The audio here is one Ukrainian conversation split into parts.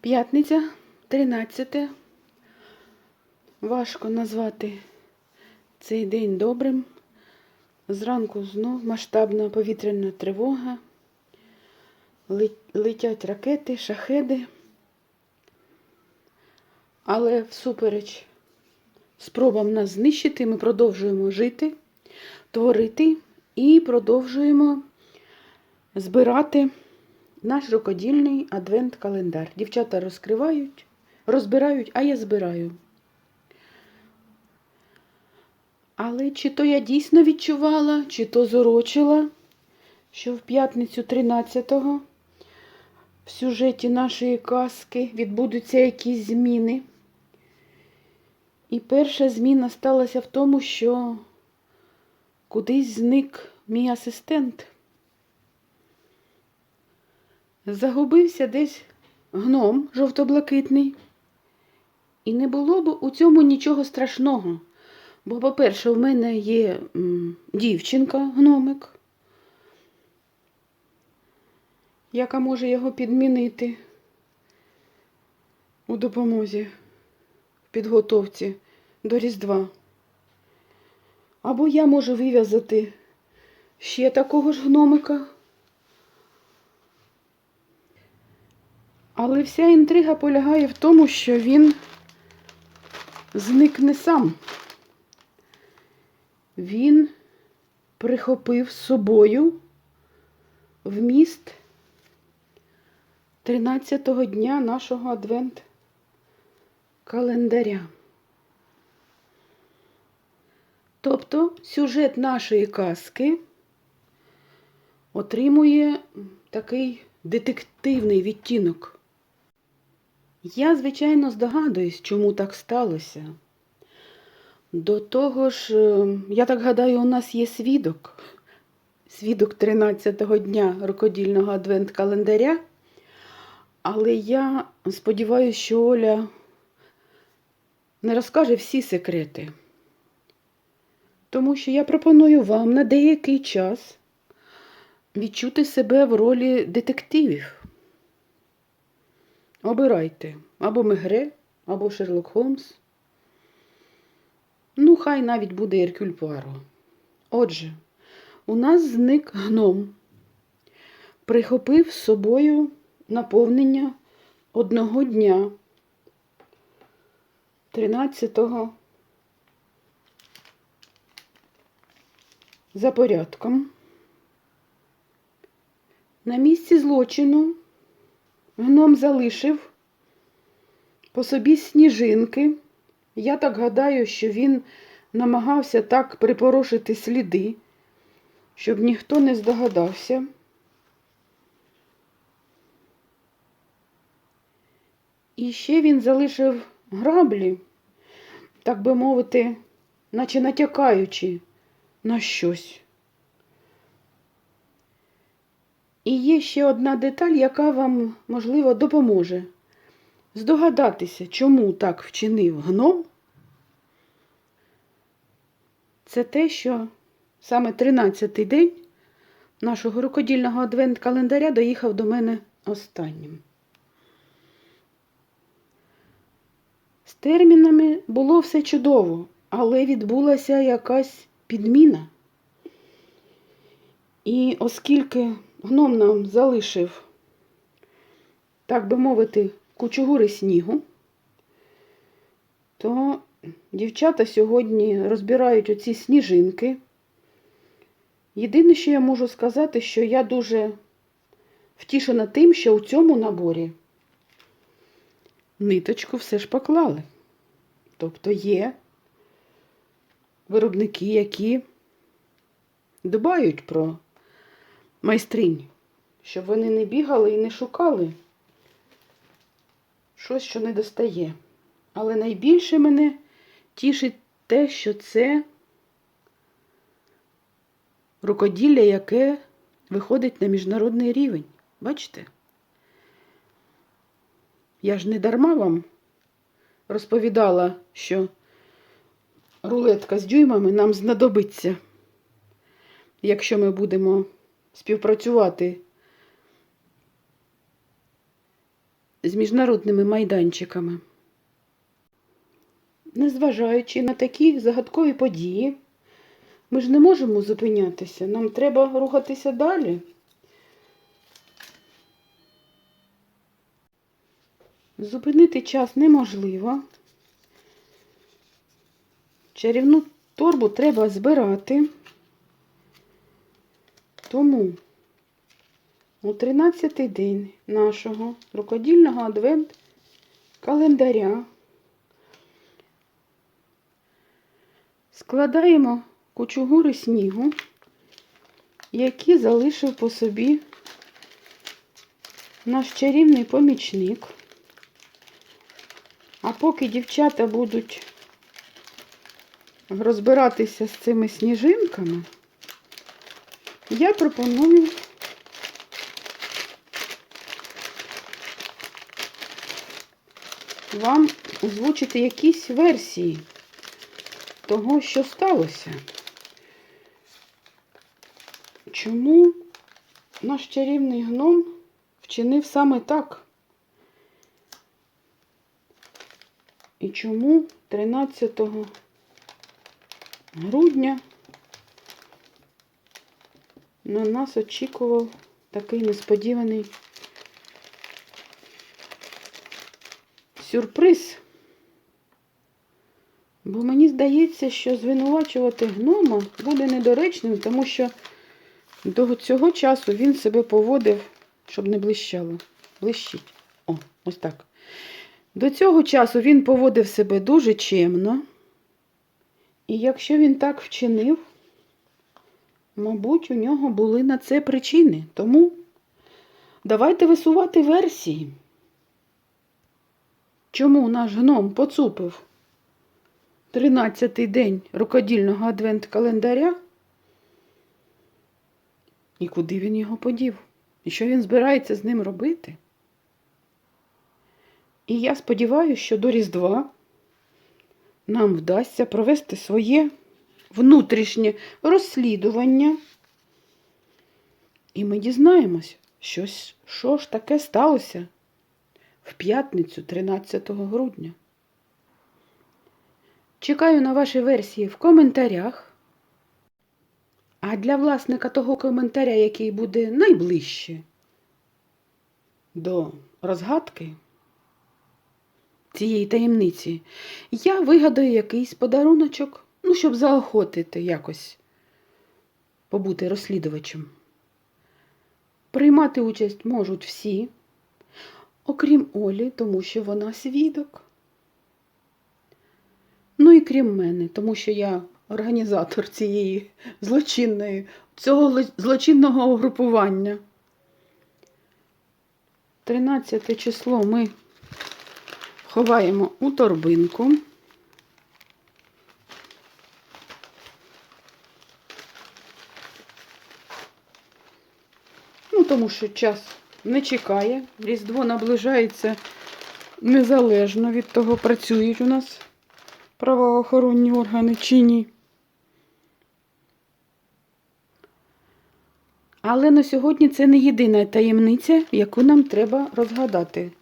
П'ятниця, 13. Важко назвати цей день добрим. Зранку знов масштабна повітряна тривога. Летять ракети, шахеди. Але всупереч спробам нас знищити, ми продовжуємо жити, творити і продовжуємо збирати наш рукодільний адвент-календар. Дівчата розкривають, розбирають, а я збираю. Але чи то я дійсно відчувала, чи то зорочила, що в п'ятницю 13-го в сюжеті нашої казки відбудуться якісь зміни. І перша зміна сталася в тому, що кудись зник мій асистент. Загубився десь гном жовто-блакитний. І не було б у цьому нічого страшного. Бо, по-перше, в мене є м, дівчинка, гномик, яка може його підмінити у допомозі в підготовці до Різдва. Або я можу вив'язати ще такого ж гномика. Але вся інтрига полягає в тому, що він зникне сам. Він прихопив з собою в міст 13-го дня нашого адвент календаря. Тобто сюжет нашої казки отримує такий детективний відтінок. Я, звичайно, здогадуюсь, чому так сталося. До того ж, е, я так гадаю, у нас є свідок. Свідок 13-го дня рукодільного адвент-календаря. Але я сподіваюся, що Оля не розкаже всі секрети. Тому що я пропоную вам на деякий час відчути себе в ролі детективів. Обирайте або Мегре, або Шерлок Холмс. Ну, хай навіть буде Еркюль Пуаро. Отже, у нас зник гном, прихопив з собою наповнення одного дня 13-го за порядком. На місці злочину гном залишив по собі сніжинки. Я так гадаю, що він намагався так припорошити сліди, щоб ніхто не здогадався. І ще він залишив граблі, так би мовити, наче натякаючи на щось. І є ще одна деталь, яка вам, можливо, допоможе здогадатися, чому так вчинив гном. Це те, що саме 13-й день нашого рукодільного адвент-календаря доїхав до мене останнім. З термінами було все чудово, але відбулася якась підміна. І оскільки гном нам залишив, так би мовити, кучугури снігу, то дівчата сьогодні розбирають оці сніжинки. Єдине, що я можу сказати, що я дуже втішена тим, що у цьому наборі ниточку все ж поклали. Тобто є виробники, які дбають про майстринь, щоб вони не бігали і не шукали щось, що не достає. Але найбільше мене тішить те, що це рукоділля, яке виходить на міжнародний рівень. Бачите? Я ж не дарма вам розповідала, що рулетка з дюймами нам знадобиться, якщо ми будемо співпрацювати з міжнародними майданчиками. Незважаючи на такі загадкові події, ми ж не можемо зупинятися. Нам треба рухатися далі. Зупинити час неможливо. Чарівну торбу треба збирати. Тому у 13-й день нашого рукодільного адвент календаря складаємо кучугури снігу, які залишив по собі наш чарівний помічник. А поки дівчата будуть розбиратися з цими сніжинками, я пропоную вам озвучити якісь версії того, що сталося. Чому наш чарівний гном вчинив саме так? І чому 13 грудня на нас очікував такий несподіваний сюрприз? Бо мені здається, що звинувачувати гнома буде недоречним, тому що до цього часу він себе поводив, щоб не блищало. Блищить. О, ось так. До цього часу він поводив себе дуже чемно. І якщо він так вчинив, мабуть, у нього були на це причини. Тому давайте висувати версії. Чому наш гном поцупив 13-й день рукодільного адвент-календаря? І куди він його подів? І що він збирається з ним робити? І я сподіваюся, що до Різдва нам вдасться провести своє внутрішнє розслідування. І ми дізнаємось, щось, що ж таке сталося в п'ятницю 13 грудня. Чекаю на ваші версії в коментарях. А для власника того коментаря, який буде найближче до розгадки цієї таємниці, я вигадаю якийсь подаруночок, ну, щоб заохотити якось побути розслідувачем. Приймати участь можуть всі, окрім Олі, тому що вона свідок. Ну і крім мене, тому що я організатор цієї злочинної, цього злочинного угрупування. 13 число ми ховаємо у торбинку. Тому що час не чекає. Різдво наближається незалежно від того, працюють у нас правоохоронні органи чи ні. Але на сьогодні це не єдина таємниця, яку нам треба розгадати.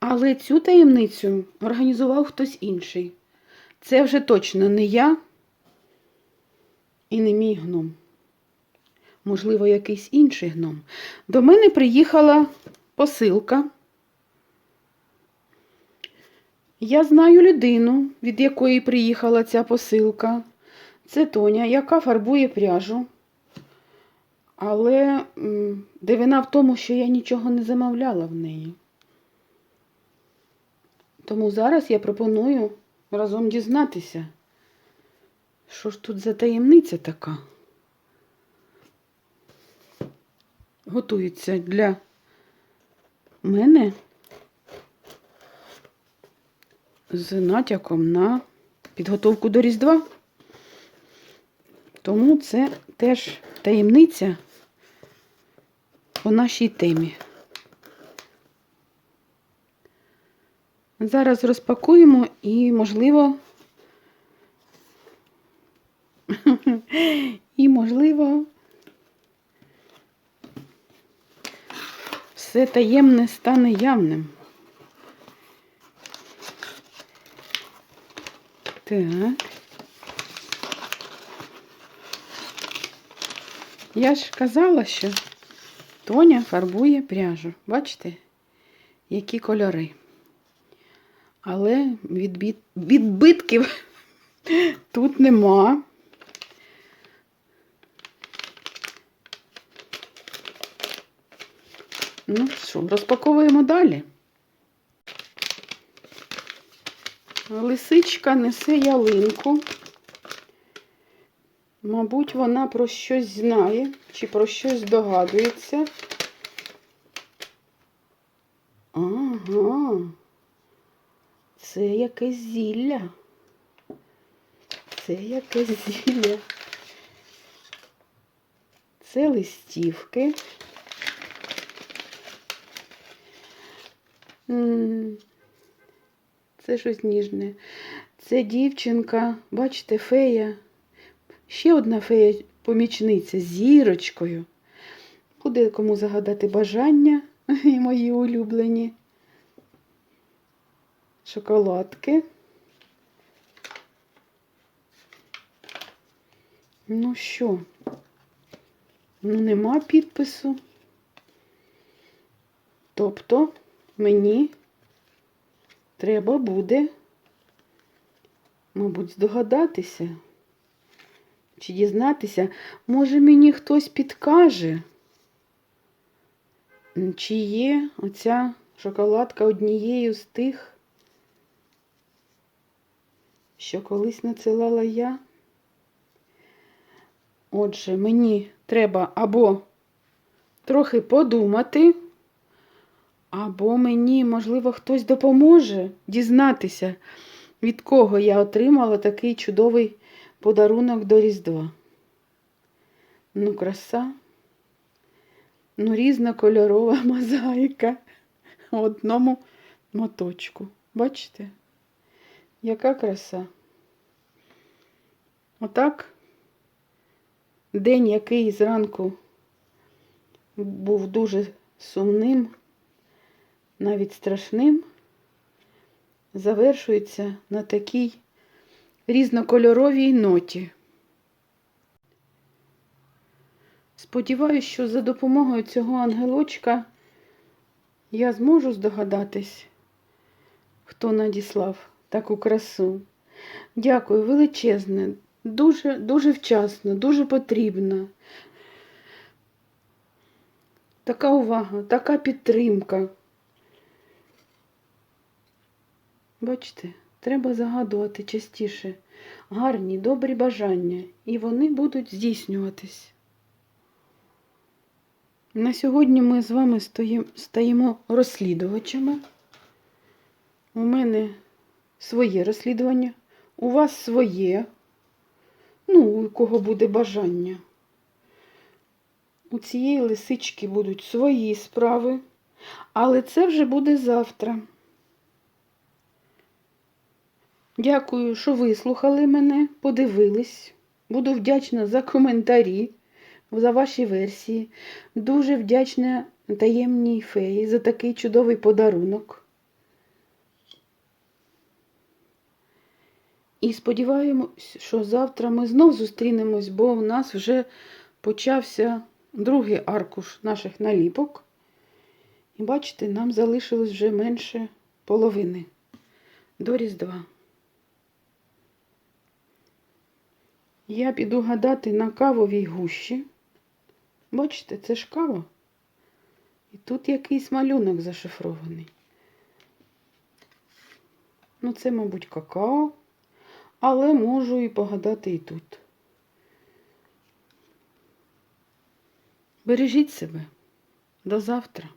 Але цю таємницю організував хтось інший. Це вже точно не я і не мій гном. Можливо, якийсь інший гном. До мене приїхала посилка. Я знаю людину, від якої приїхала ця посилка. Це Тоня, яка фарбує пряжу. Але дивина в тому, що я нічого не замовляла в неї. Тому зараз я пропоную разом дізнатися, що ж тут за таємниця така. Готується для мене з натяком на підготовку до Різдва. Тому це теж таємниця по нашій темі. Зараз розпакуємо і, можливо, і, можливо, все таємне стане явним. Так. Я ж казала, що Тоня фарбує пряжу. Бачите, які кольори. Але відбит... відбитків тут нема. Ну що, розпаковуємо далі. Лисичка несе ялинку. Мабуть, вона про щось знає чи про щось здогадується. Ага. Це якесь зілля. Це якесь зілля. Це листівки. Це щось ніжне. Це дівчинка, бачите, фея. Ще одна фея-помічниця з зірочкою. Буде кому загадати бажання і мої улюблені. Шоколадки. Ну що? Ну, нема підпису. Тобто мені треба буде, мабуть, здогадатися. Чи дізнатися, може мені хтось підкаже, чи є оця шоколадка однією з тих, що колись надсилала я. Отже, мені треба або трохи подумати, або мені, можливо, хтось допоможе дізнатися, від кого я отримала такий чудовий подарунок до Різдва. Ну, краса. Ну, різнокольорова мозаїка в одному моточку. Бачите? Яка краса? Отак. День, який зранку був дуже сумним, навіть страшним, завершується на такій різнокольоровій ноті. Сподіваюсь, що за допомогою цього ангелочка я зможу здогадатись, хто надіслав таку красу. Дякую, величезне, дуже, дуже вчасно, дуже потрібно. Така увага, така підтримка. Бачите, треба загадувати частіше гарні, добрі бажання, і вони будуть здійснюватись. На сьогодні ми з вами стаємо розслідувачами. У мене своє розслідування, у вас своє, ну, у кого буде бажання. У цієї лисички будуть свої справи, але це вже буде завтра. Дякую, що вислухали мене, подивились. Буду вдячна за коментарі, за ваші версії. Дуже вдячна таємній феї за такий чудовий подарунок. І сподіваємось, що завтра ми знов зустрінемось, бо у нас вже почався другий аркуш наших наліпок. І бачите, нам залишилось вже менше половини до Різдва. Я піду гадати на кавовій гущі. Бачите, це ж кава. І тут якийсь малюнок зашифрований. Ну, це, мабуть, какао, але можу і погадати і тут. Бережіть себе. До завтра.